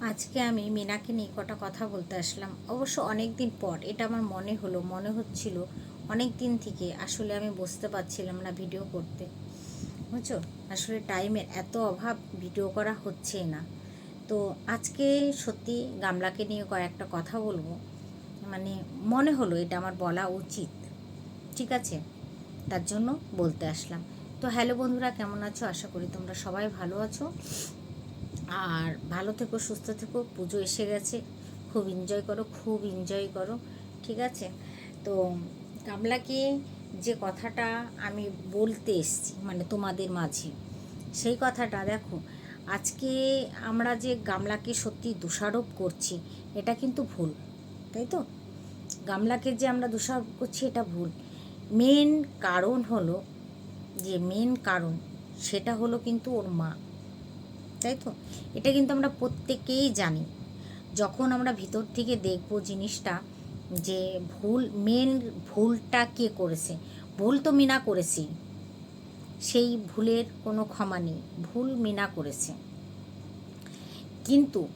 আজকে আমি মিনাকে নিয়ে কটা কথা বলতে আসলাম। অবশ্য অনেক দিন পর, এটা আমার মনে হলো, মনে হচ্ছিল অনেক দিন থেকে আসলে আমি বুঝতে পারছিলাম না ভিডিও করতে। বুঝছ? আসলে টাইমের এত অভাব ভিডিও করা হচ্ছেই না। তো আজকে সত্যি গামলাকে নিয়ে কয়েকটা কথা বলব। মানে মনে হলো এটা আমার বলা উচিত। ঠিক আছে? তার জন্য বলতে আসলাম। তো হ্যালো বন্ধুরা, কেমন আছো? আশা করি তোমরা সবাই ভালো আছো। আর ভালো থেকো, সুস্থ থেকো, পুজো এসে গেছে। খুব এনজয় করো, খুব এনজয় করো, ঠিক আছে? তো গামলাকে যে কথাটা আমি বলতে এসছি মানে তোমাদের মাঝে, সেই কথাটা দেখো, আজকে আমরা যে গামলাকে সত্যি দোষারোপ করছি, এটা কিন্তু ভুল, তাই তো? গামলাকে যে আমরা দোষারোপ করছি, এটা ভুল। মেন কারণ হলো, যে মেন কারণ, সেটা হলো কিন্তু ওর মা। তাই তো? এটা কিন্তু আমরা প্রত্যেকেই জানি। যখন আমরা ভিতর থেকে দেখব জিনিসটা যে ভুল মেন ভুলটা কে করেছে? ভুল তো মিনা করেছি। সেই ভুলের কোনো ক্ষমা নেই। ভুল মিনা করেছে। কিন্তু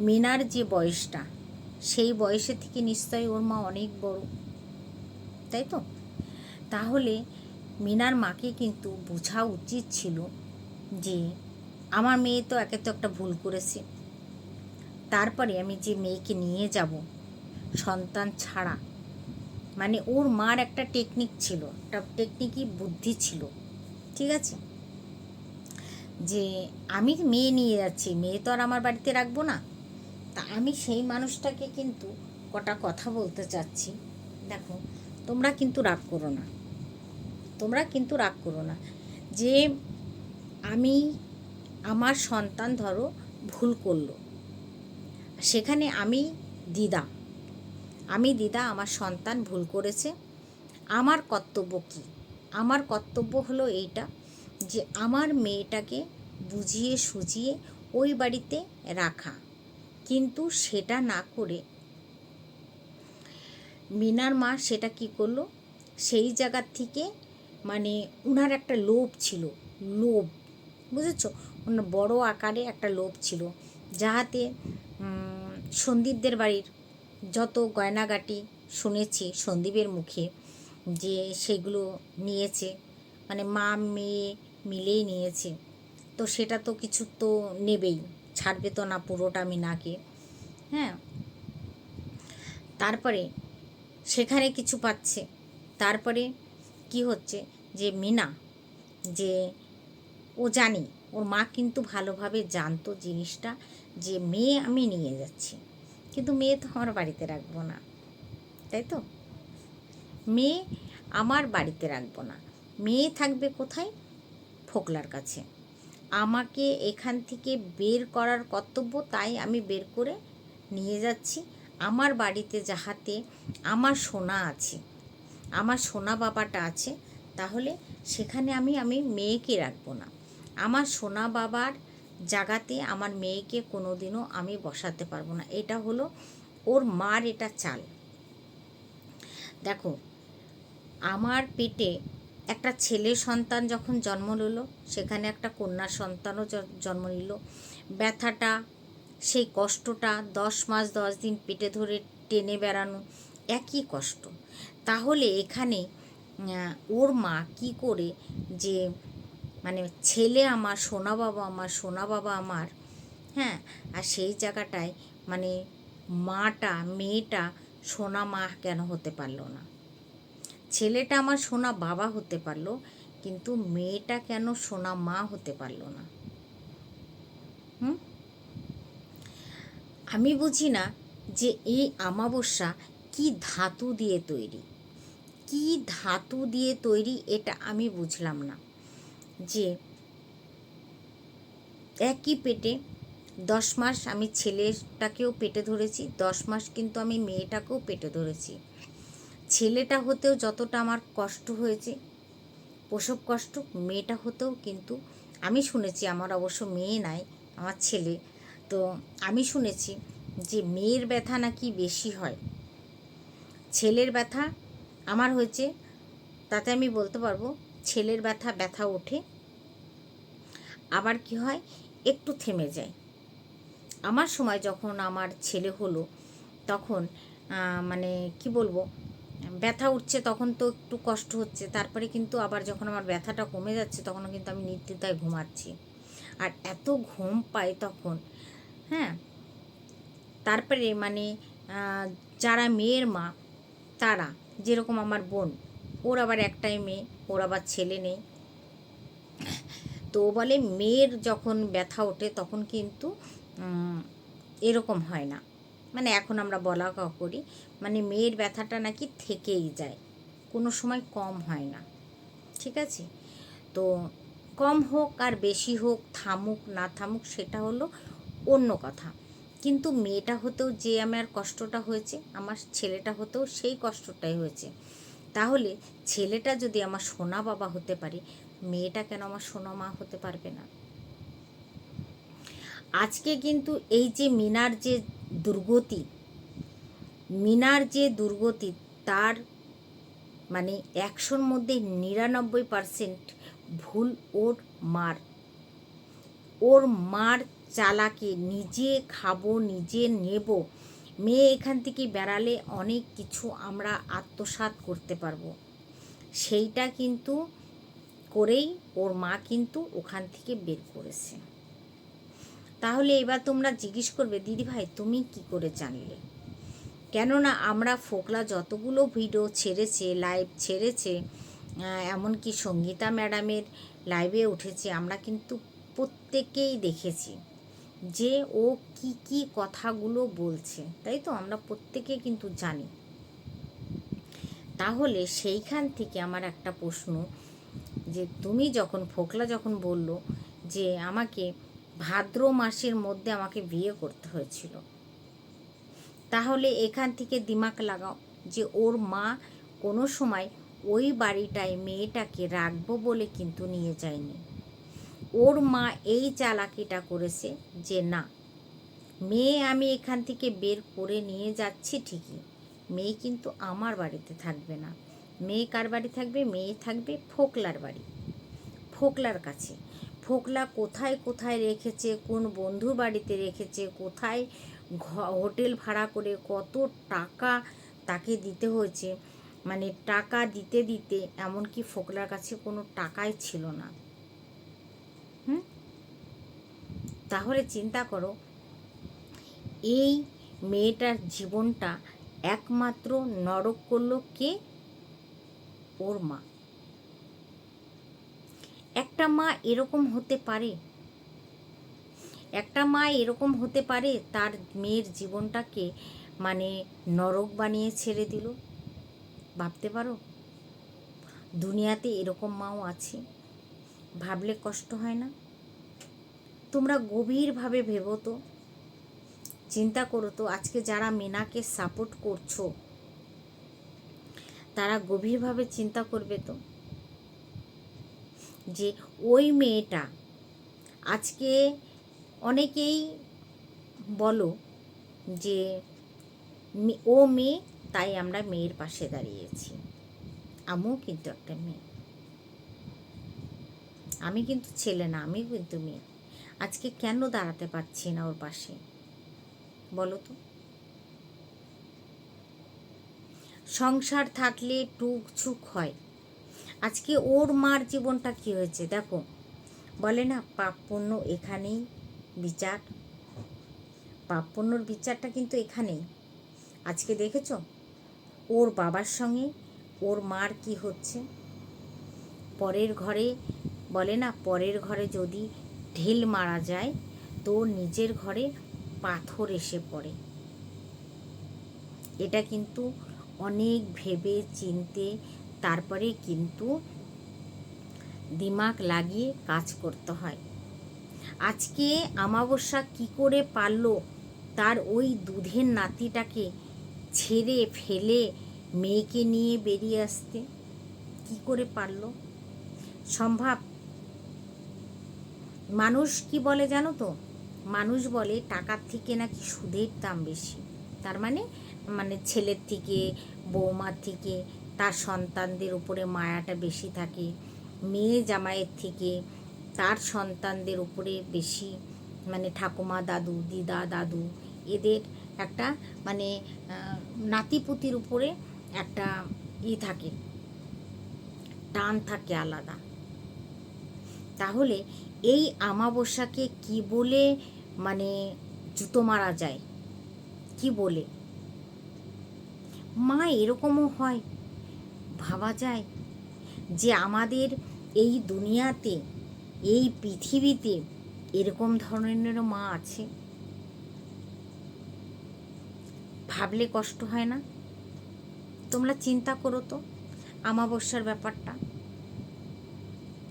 মিনার যে বয়সটা, সেই বয়সের থেকে নিশ্চয়ই ওর মা অনেক বড়। তাই তো? তাহলে মিনার মাকে কিন্তু বোঝা উচিত ছিল যে আমার মেয়ে তো একে তো একটা ভুল করেছে। তারপরে আমি যে মেয়েকে নিয়ে যাব, সন্তান ছাড়া মানে ওর মার একটা টেকনিক ছিল, একটা টেকনিকই বুদ্ধি ছিল, ঠিক আছে? যে আমি মেয়ে নিয়ে যাচ্ছি, মেয়ে তো আর আমার বাড়িতে রাখব না। তা আমি সেই মানুষটাকে কিন্তু কটা কথা বলতে চাচ্ছি, দেখো, তোমরা কিন্তু রাগ করো না। তোমরা কিন্তু রাগ করো না। যে আমি আমার সন্তান ধরো ভুল করল। সেখানে আমি দিদা। আমি দিদা, আমার সন্তান ভুল করেছে। আমার কর্তব্য কী? আমার কর্তব্য হলো এইটা যে আমার মেয়েটাকে বুঝিয়ে সুঝিয়ে ওই বাড়িতে রাখা। কিন্তু সেটা না করে মিনার মা সেটা কি করল? সেই জায়গার থেকে মানে উনার একটা লোভ ছিল, লোভ। বুঝেছ? ওনার বড় আকারে একটা লোভ ছিল, যাহাতে সন্দীপদের বাড়ির যত গয়নাগাটি শুনেছি সন্দীপের মুখে, যে সেগুলো নিয়েছে মানে মা মেয়ে মিলেই নিয়েছে, তো সেটা তো কিছু তো নেবেই, ছাড়বে তো না পুরোটা মিনাকে হ্যাঁ? তারপরে সেখানে কিছু পাচ্ছে, তারপরে কি হচ্ছে যে মিনা, যে ও জানি ওর মা কিন্তু ভালোভাবে জানতো জিনিসটা যে মেয়ে আমি নিয়ে যাচ্ছি। কিন্তু মেয়ে তো আমার বাড়িতে রাখব না, তাই তো? মেয়ে আমার বাড়িতে রাখব না। মেয়ে থাকবে কোথায়? ফোকলার কাছে। আমাকে এখান থেকে বের করার কর্তব্য তাই আমি বের করে নিয়ে যাচ্ছি। আমার বাড়িতে যাহাতে আমার সোনা আছে, আমার সোনা বাবাটা আছে, তাহলে সেখানে আমি আমি মেয়েকে রাখব না। আমার সোনা বাবার জায়গাতে আমার মেয়েকে কোনো দিনও আমি বসাতে পারব না। এটা হলো ওর মার এটা চাল। দেখো, আমার পেটে একটা ছেলে সন্তান যখন জন্ম নিল, সেখানে একটা কন্যা সন্তানও জন্ম নিল। ব্যথাটা, সেই কষ্টটা, দশ মাস, দশ দিন পেটে ধরে টেনে বেড়ানো, একই কষ্ট। তাহলে এখানে ওর মা কি করে যে মানে ছেলে আমার, সোনা বাবা আমার, সোনা বাবা আমার হ্যাঁ? আর সেই জায়গাটায় মানে মাটা, মেয়েটা সোনা মা কেন হতে পারল না? ছেলেটা আমার সোনা বাবা হতে পারল, কিন্তু মেয়েটা কেন সোনা মা হতে পারল না? হুম? আমি বুঝি না যে এই আমাবস্যা কি ধাতু দিয়ে তৈরি। কি ধাতু দিয়ে তৈরি এটা আমি বুঝলাম না। যে একই পেটে দশ মাস আমি ছেলেটাকেও পেটে ধরেছি, দশ মাস কিন্তু আমি মেয়েটাকেও পেটে ধরেছি। ছেলেটা হতেও যতটা আমার কষ্ট হয়েছে, প্রসব কষ্ট, মেয়েটা হতেও কিন্তু আমি শুনেছি, আমার অবশ্য মেয়ে নাই, আমার ছেলে। তো আমি শুনেছি যে মেয়ের ব্যথা নাকি বেশি হয়। ছেলের ব্যথা আমার হয়েছে, তাতে আমি বলতে পারব ছেলের ব্যথা ব্যথা ওঠে। আবার কি হয়? একটু থেমে যায়। আমার সময় যখন আমার ছেলে হলো, তখন মানে কি বলব? ব্যথা উঠছে তখন তো একটু কষ্ট হচ্ছে। তারপরে কিন্তু আবার যখন আমার ব্যথাটা কমে যাচ্ছে তখনও কিন্তু আমি নিত্যতায় ঘুমাচ্ছি। আর এত ঘুম পাই তখন হ্যাঁ? তারপরে মানে যারা মেয়ের মা, তারা, যেরকম আমার বোন ওর আবার একটাই মেয়ে, ওর আবার ছেলে নেই। তো বলে, মেয়ের যখন ব্যথা ওঠে তখন কিন্তু এরকম হয় না। মানে এখন আমরা বলা করি মানে মেয়ের ব্যথাটা নাকি থেকেই যায়। কোনো সময় কম হয় না। ঠিক আছে? তো কম হোক আর বেশি হোক, থামুক না থামুক, সেটা হলো অন্য কথা। কিন্তু মেয়েটা হতেও যে আমার কষ্টটা হয়েছে, আমার ছেলেটা হতেও সেই কষ্টটাই হয়েছে। তাহলে ছেলেটা যদি আমার সোনা বাবা হতে পারে, মেয়েটা কেন আমার সোনা মা হতে পারবে না? আজকে কিন্তু এই যে মিনার যে দুর্গতি, মিনার যে দুর্গতি তার মানে একশোর মধ্যে নিরানব্বই পারসেন্ট ভুল ওর মার। ওর মার চালাকে নিজে খাব, নিজে নেব মেয়ে এখান থেকে বেড়ালে অনেক কিছু আমরা আত্মসাৎ করতে পারব। সেইটা কিন্তু করেই ওর মা কিন্তু ওখান থেকে বের করেছে। তাহলে এবার তোমরা জিজ্ঞেস করবে, দিদি ভাই, তুমি কি করে জানলে? কেননা আমরা ফোকলা যতগুলো ভিডিও ছেড়েছে লাইভ ছেড়েছে এমনকি সঙ্গীতা ম্যাডামের লাইভে উঠেছে, আমরা কিন্তু প্রত্যেকেই দেখেছি। যে ও কি কি কথাগুলো বলছে, তাই তো? আমরা প্রত্যেকে কিন্তু জানি। তাহলে সেইখান থেকে আমার একটা প্রশ্ন, যে তুমি যখন, ফোকলা যখন বলল যে আমাকে ভাদ্র মাসের মধ্যে আমাকে বিয়ে করতে হয়েছিল, তাহলে এখান থেকে দিমাগ লাগাও যে ওর মা কোনো সময় ওই বাড়িটায় মেয়েটাকে রাখব বলে কিন্তু নিয়ে যায়নি। ওর মা এই চালাকিটা করেছে যে, না, মেয়ে আমি এখান থেকে বের করে নিয়ে যাচ্ছি ঠিকই। মেয়ে কিন্তু আমার বাড়িতে থাকবে না। মেয়ে কার বাড়ি থাকবে? মেয়ে থাকবে ফোকলার বাড়ি। ফোকলার কাছে। ফোকলা কোথায় কোথায় রেখেছে? কোন বন্ধুর বাড়িতে রেখেছে? কোথায় হোটেল ভাড়া করে কত টাকা তাকে দিতে হয়েছে? মানে টাকা দিতে দিতে এমনকি ফোকলার কাছে কোনো টাকাই ছিল না হুম তাহলে চিন্তা করো, এই মেয়েটার জীবনটা একমাত্র নরক করল কে? ওর মা। একটা মা এরকম হতে পারে? একটা মা এরকম হতে পারে তার মেয়ের জীবনটাকে মানে নরক বানিয়ে ছেড়ে দিল? ভাবতে পারো? দুনিয়াতে এরকম মাও আছে। ভাবলে কষ্ট হয় না? তোমরা গভীরভাবে ভেবো তো। চিন্তা করো তো, আজকে যারা মিনাকে সাপোর্ট করছ, তারা গভীরভাবে চিন্তা করবে তো যে ওই মেয়েটা আজকে অনেকেই বলো যে ও মেয়ে, তাই আমরা মেয়ের পাশে দাঁড়িয়েছি। আমিও কিন্তু একটা মেয়ে। আমি কিন্তু ছেলে না আমি কিন্তু মেয়ে। আজকে কেন দাঁড়াতে পারছি না ওর পাশে? বলো তো। সংসার থাকলে টুক ছুক হয়। আজকে ওর মার জীবনটা কি হয়েছে দেখো। বলে না, পাপ পুণ্য এখানেই বিচার। পাপ পুণ্যর বিচারটা কিন্তু এখানেই। আজকে দেখেছ? ওর বাবার সঙ্গে ওর মার কি হচ্ছে? পরের ঘরে, বলে না, পরের ঘরে যদি ঢিল মারা যায়, তো নিজের ঘরে পাথর এসে পড়ে। এটা কিন্তু অনেক ভেবে, চিনতে, তারপরে কিন্তু দিমাগ লাগিয়ে কাজ করতে হয়। আজকে আমাবস্যা কি করে পারল, তার ওই দুধের নাতিটাকে ছেড়ে ফেলে মেয়েকে নিয়ে বেরিয়ে আসতে? কি করে পারল? সম্ভব মানুষ কি বলে জানো তো? মানুষ বলে টাকার থেকে নাকি সুদের দাম বেশি। তার মানে মানে ছেলের থেকে, বৌমার থেকে, তার সন্তানদের উপরে মায়াটা বেশি থাকে, মেয়ে জামাইয়ের থেকে তার সন্তানদের উপরে বেশি মানে ঠাকুমা, দাদু, দিদা, দাদু, এদের একটা মানে নাতিপুতির উপরে একটা ই থাকে, টান থাকে আলাদা। তাহলে এই আমাবস্যাকে কি বলে মানে জুতো মারা যায়? কি বলে? মা, এরকমও হয়? ভাবা যায়? যে আমাদের এই দুনিয়াতে, এই পৃথিবীতে এরকম ধরনেরও মা আছে? ভাবলে কষ্ট হয় না? তোমরা চিন্তা করো তো আমাবস্যার ব্যাপারটা।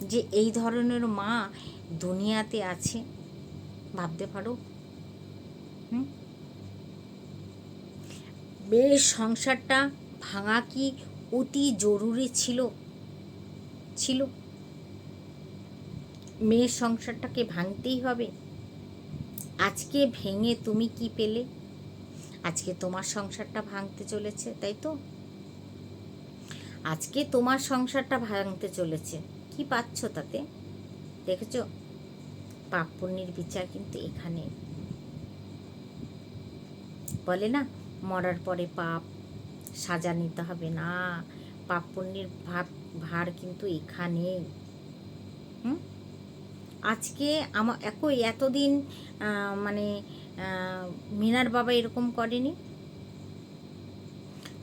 যে এই ধরনের মা দুনিয়াতে আছে, ভাবতে পারো? বেশ সংসারটা ভাঙা কি অতি জরুরি ছিল? ছিল। মেয়ের সংসারটাকে ভাঙতেই হবে। আজকে ভেঙে তুমি কি পেলে? আজকে তোমার সংসারটা ভাঙতে চলেছে, তাই তো? আজকে তোমার সংসারটা ভাঙতে চলেছে। কি পাচ্ছ তাতে? দেখেছ? পাপ পুণ্যের বিচার কিন্তু এখানে। বলে না, মরার পরে পাপ সাজা নিতে হবে না। পাপ পুণ্যের ভাব, ভার কিন্তু এখানে। আজকে আমার একই এতদিন মানে মিনার বাবা এরকম করেনি?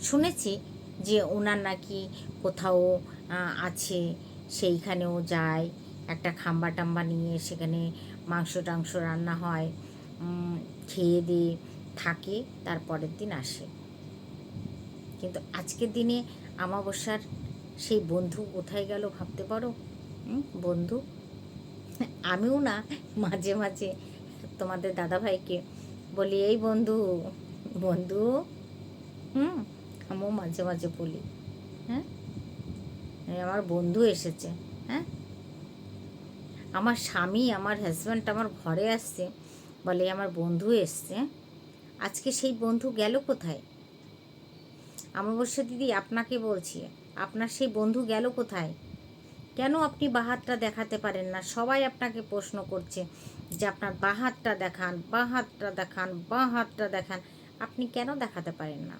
শুনেছি যে ওনার নাকি কোথাও আছে, সেইখানেও যায়। একটা খাম্বা টাম্বা নিয়ে সেখানে মাংস টাংস রান্না হয় খেয়ে দিয়ে থাকে, তারপরের দিন আসে। কিন্তু আজকের দিনে আমাবস্যার সেই বন্ধু কোথায় গেল ভাবতে পারো? বন্ধু? আমিও না, মাঝে মাঝে তোমাদের দাদাভাইকে বলি, এই বন্ধু বন্ধু? হুম, আমিও মাঝে মাঝে বলি হ্যাঁ? আমার বন্ধু এসেছে হ্যাঁ? আমার স্বামী, আমার হাজব্যান্ড আমার ঘরে আসছে, বলে আমার বন্ধু এসছে। আজকে সেই বন্ধু গেল কোথায়? অমাবস্যা দিদি, আপনাকে বলছি, আপনার সেই বন্ধু গেল কোথায়? কেন আপনি বাহাতটা দেখাতে পারেন না? সবাই আপনাকে প্রশ্ন করছে যে আপনার বাহাতটা দেখান বাহাতটা দেখান বাহাতটা দেখান, আপনি কেন দেখাতে পারেন না?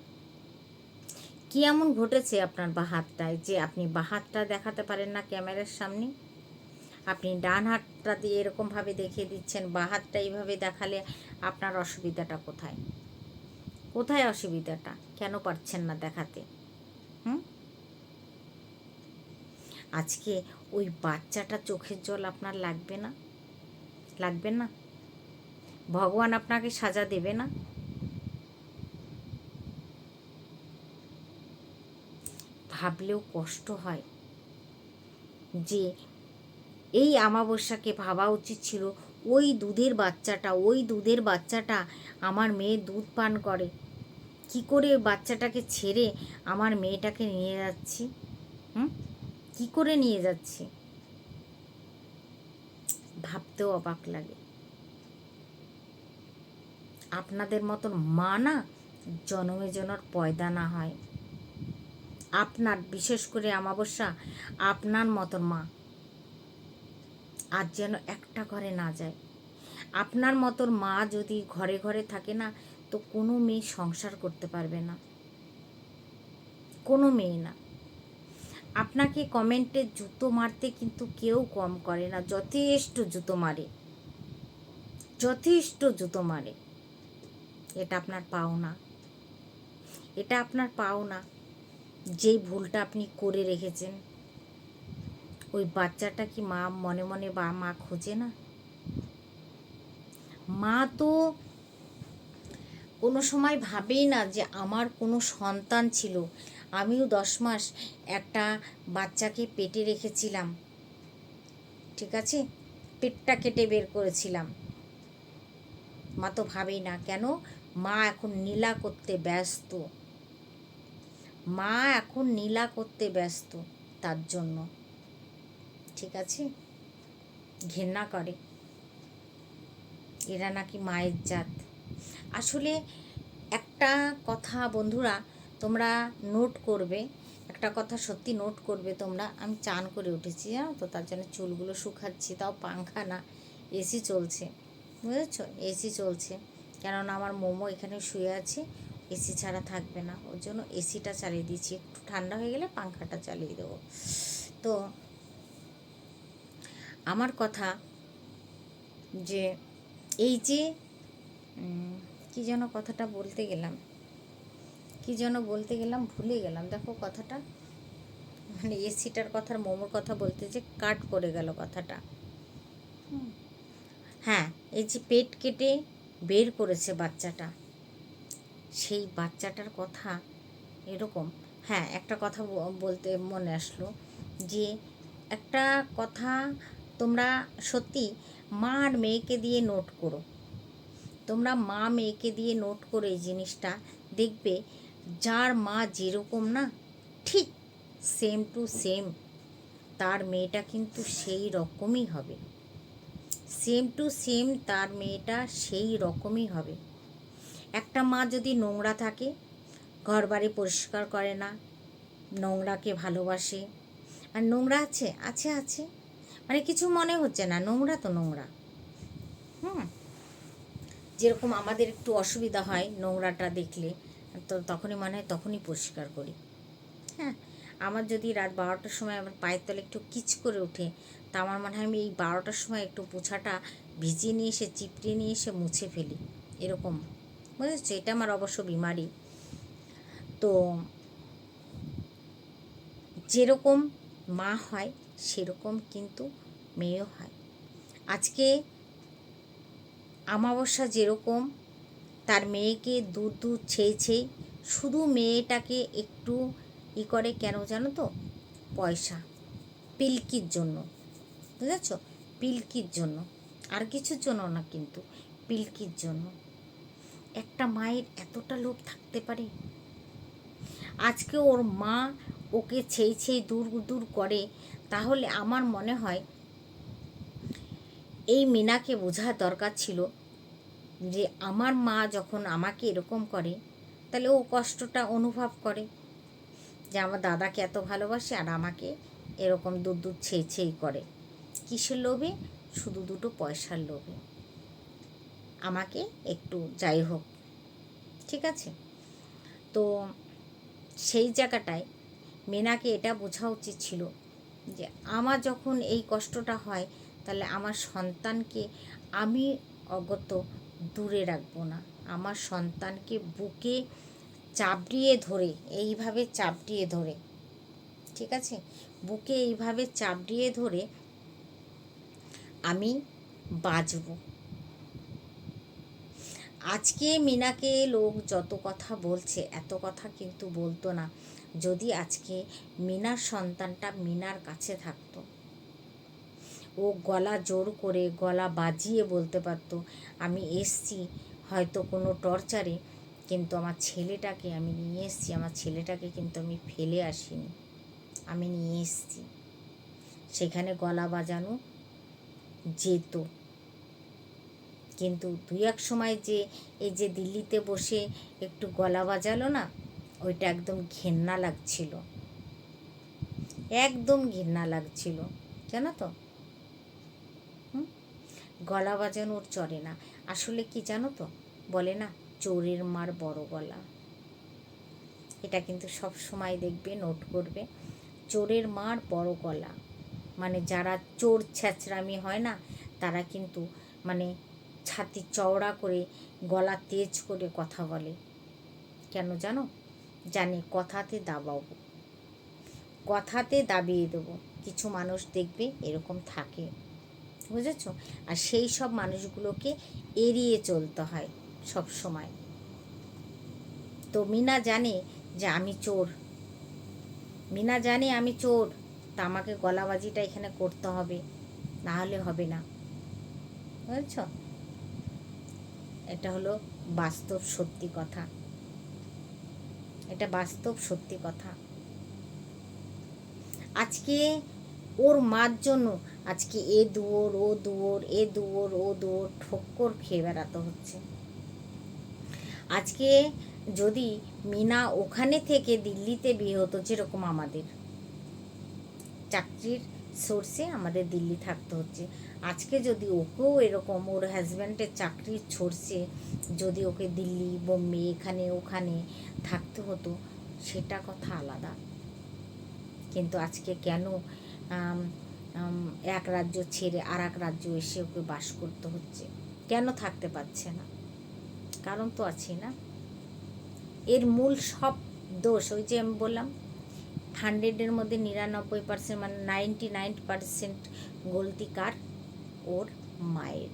কি এমন ঘটেছে আপনার বাহাতটায় যে আপনি বাহাতটা দেখাতে পারেন না ক্যামেরার সামনে? আপনি ডান হাতটা দিয়ে এরকমভাবে দেখিয়ে দিচ্ছেন, বা হাতটা এইভাবে দেখালে আপনার অসুবিধাটা কোথায়? কোথায় অসুবিধাটা? কেন পারছেন না দেখাতে? হুম? আজকে ওই বাচ্চাটা চোখের জল আপনার লাগবে না? লাগবে না? ভগবান আপনাকে সাজা দেবে না? ভাবলেও কষ্ট হয় যে এই আমাবস্যাকে ভাবা উচিত ছিল, ওই দুধের বাচ্চাটা, ওই দুধের বাচ্চাটা আমার মেয়ে দুধ পান করে। কি করে বাচ্চাটাকে ছেড়ে আমার মেয়েটাকে নিয়ে যাচ্ছি? হুম? কি করে নিয়ে যাচ্ছি? ভাবতেও অবাক লাগে। আপনাদের মতন মা না জনমে জনর পয়দা না হয়। আপনার, বিশেষ করে আমাবস্যা আপনার মতন মা। আজ যেন একটা ঘরে না যায়। আপনার মতন মা যদি ঘরে ঘরে থাকে না, তো কোনো মেয়ে সংসার করতে পারবে না। কোনো মেয়ে না। আপনাকে কমেন্টে জুতো মারতে কিন্তু কেউ কম করে না। যথেষ্ট জুতো মারে। যথেষ্ট জুতো মারে। এটা আপনার পাওনা। এটা আপনার পাওনা। যেই ভুলটা আপনি করে রেখেছেন ওই বাচ্চাটা কি মা মনে মনে বা মা খোঁজে না? মা তো কোনো সময় ভাবেই না যে আমার কোনো সন্তান ছিল। আমিও দশ মাস একটা বাচ্চাকে পেটে রেখেছিলাম, ঠিক আছে? পেটটা কেটে বের করেছিলাম। মা তো ভাবেই না, কেন? মা এখন নীলা করতে ব্যস্ত। মা এখন নীলা করতে ব্যস্ত তার জন্য। ঠিক আছে? ঘেন্না করে। এরা নাকি মায়ের জাত। আসলে একটা কথা বন্ধুরা, তোমরা নোট করবে। একটা কথা সত্যি নোট করবে তোমরা। আমি চান করে উঠেছি, জানো তো? তার জন্য চুলগুলো শুকাচ্ছি, তাও পাংখা না এসি চলছে। বুঝেছ? এসি চলছে। কেননা আমার মোমো এখানে শুয়ে আছে। এসি ছাড়া থাকবে না। ওর জন্য এসিটা চালিয়ে দিচ্ছি একটু ঠান্ডা হয়ে গেলে পাংখাটা চালিয়ে দেবো। তো আমার কথা যে এই যে কি যেন কথাটা বলতে গেলাম কি যেন বলতে গেলাম ভুলে গেলাম। দেখো কথাটা মানে এসিটার কথার মোমোর কথা বলতে যে কাট করে গেল কথাটা। হ্যাঁ এই যে পেট কেটে বের করেছে বাচ্চাটা সেই বাচ্চাটার কথা এরকম। হ্যাঁ একটা কথা বলতে মনে আসলো যে একটা কথা তোমরা সত্যি মা আর মেয়েকে দিয়ে নোট করো। তোমরা মা মেয়েকে দিয়ে নোট করে এই জিনিসটা। দেখবে যার মা যেরকম না, ঠিক সেম টু সেম তার মেয়েটা কিন্তু সেই রকমই হবে। সেম টু সেম তার মেয়েটা সেই রকমই হবে। একটা মা যদি নোংরা থাকে ঘর বাড়ি পরিষ্কার করে না, নোংরাকে ভালোবাসে, আর নোংরা আছে আছে আছে মানে কিছু মনে হচ্ছে না, নোংরা তো নোংরা। হুম? যেরকম আমাদের একটু অসুবিধা হয় নোংরাটা দেখলে, তো তখনই মনে হয় তখনই পরিষ্কার করি। হ্যাঁ আমার যদি রাত বারোটার সময় আমার পায়ের তলে একটু কিচ করে ওঠে, তা আমার মনে হয় আমি এই বারোটার সময় একটু পোছাটা ভিজিয়ে নিয়ে এসে, চিপড়ে নিয়ে এসে মুছে ফেলি। এরকম। বুঝেছ? এটা আমার অবশ্য বিমারি। তো যেরকম মা হয় সেরকম কিন্তু মেয়েও হয়। আজকে আমাবস্যা যেরকম, তার মেয়েকে দূর দূর ছেয়ে ছেয়ে শুধু মেয়েটাকে একটু ই করে কেন জানো তো? পয়সা। পিলকির জন্য। বুঝেছ? পিলকির জন্য। আর কিছুর জন্য না কিন্তু, পিলকির জন্য। একটা মায়ের এতটা লোভ থাকতে পারে? আজকে ওর মা ওকে ছেই ছেই দূর দূর করে তাহলে আমার মনে হয় এই মিনাকে বোঝার দরকার ছিল যে আমার মা যখন আমাকে এরকম করে, তাহলে ও কষ্টটা অনুভব করে যে আমার দাদাকে এত ভালোবাসে আর আমাকে এরকম দূর দুধ ছেই ছেই করে। কিসের লোভে? শুধু দুটো পয়সার লোভে। আমাকে একটু যাই হোক, ঠিক আছে? তো সেই জায়গাটায় মেনাকে এটা বোঝা উচিত ছিল যে আমার যখন এই কষ্টটা হয়, তাহলে আমার সন্তানকে আমি অগত দূরে রাখব না। আমার সন্তানকে বুকে চাপড়িয়ে ধরে, এইভাবে চাপড়িয়ে ধরে, ঠিক আছে? বুকে এইভাবে চাপড়িয়ে ধরে আমি বাঁচব। আজকে মিনাকে লোক যত কথা বলছে, এত কথা কিন্তু বলতো না। যদি আজকে মিনার সন্তানটা মিনার কাছে থাকতো, ও গলা জোর করে গলা বাজিয়ে বলতে পারতো, আমি এসছি, হয়তো কোনো টর্চারে, কিন্তু আমার ছেলেটাকে আমি নিয়ে এসছি, আমার ছেলেটাকে কিন্তু আমি ফেলে আসিনি, আমি নিয়ে এসছি। সেখানে গলা বাজানো যেত। কিন্তু দুই এক সময় যে এই যে দিল্লিতে বসে একটু গলা বাজালো না, ওইটা একদম ঘেন্না লাগছিল। একদম ঘেন্না লাগছিল, জানো তো? গলা বাজানোর চলে না। আসলে কি জানো তো? বলে না, চোরের মার বড় গলা। এটা কিন্তু সব সময় দেখবে, নোট করবে। চোরের মার বড় গলা। মানে যারা চোর ছ্যাচরামি হয় না, তারা কিন্তু মানে ছাতি চওড়া করে গলা তেজ করে কথা বলে। কেন জানো? জানি কথাতে দাবাবো। কথাতে দাবিয়ে দেবো। কিছু মানুষ দেখবে এরকম থাকে। বুঝেছ? আর সেই সব মানুষগুলোকে এড়িয়ে চলতে হয় সব সময়। তো মিনা জানে যে আমি চোর। মিনা জানে আমি চোর। তা আমাকে গলাবাজিটা এখানে করতে হবে। না হলে হবে না। বুঝেছ? এটা হলো বাস্তব সত্যি কথা। এটা বাস্তব সত্যি কথা। আজকে ওর মার জন্য, আজকে এ দুয়োর, ও দুয়োর, এ দুয়োর, ও দুয়োর ঠক্কর খেয়ে বেড়াতে হচ্ছে। আজকে যদি মিনা ওখানে থেকে দিল্লিতে বিয়ে হতো, যেরকম আমাদের, চাকরির সোর্সে আমাদের দিল্লি থাকতে হচ্ছে। আজকে যদি ওকেও এরকম ওর হাজব্যান্ডের চাকরির ছড়ছে, যদি ওকে দিল্লি বোম্বে এখানে ওখানে থাকতে হতো, সেটা কথা আলাদা। কিন্তু আজকে কেন এক রাজ্য ছেড়ে আর এক রাজ্য এসে ওকে বাস করতে হচ্ছে? কেন থাকতে পারছে না? কারণ তো আছে না। এর মূল সব দোষ, ওই যে আমি বললাম হান্ড্রেডের মধ্যে নিরানব্বই পার্সেন্ট মানে নাইনটি নাইন পার্সেন্ট গলতি কার? ওর মায়ের।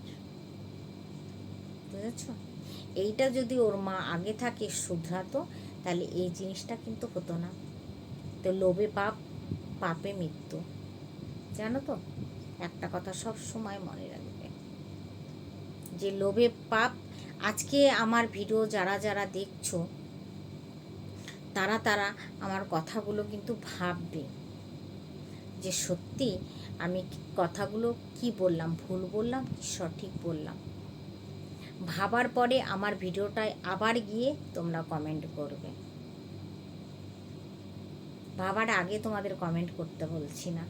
বুঝেছ? এইটা যদি ওর মা আগে থাকে শুধরাতো, তাহলে এই জিনিসটা কিন্তু হতো না। তো লোভে পাপ, পাপে মৃত্যু। জানো তো? একটা কথা সব সময় মনে রাখবে। যে লোভে পাপ, আজকে আমার ভিডিও যারা যারা দেখছ, তারা তারা আমার কথাগুলো কিন্তু ভাববে। যে সত্যি আমি কথাগুলো কি বললাম, ভুল বললাম কি সঠিক বললাম। ভাবার পরে আমার ভিডিওটায় আবার গিয়ে তোমরা কমেন্ট করবে। ভাবার আগে তোমাদের কমেন্ট করতে বলছি না।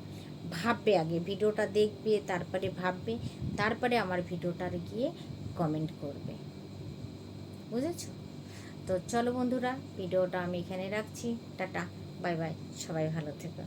ভাববে আগে, ভিডিওটা দেখবে, তারপরে ভাববে, তারপরে আমার ভিডিওটার গিয়ে কমেন্ট করবে। বুঝেছ? তো চলো বন্ধুরা, ভিডিওটা আমি এখানে রাখছি। টাটা, বাই বাই, সবাই ভালো থেকো।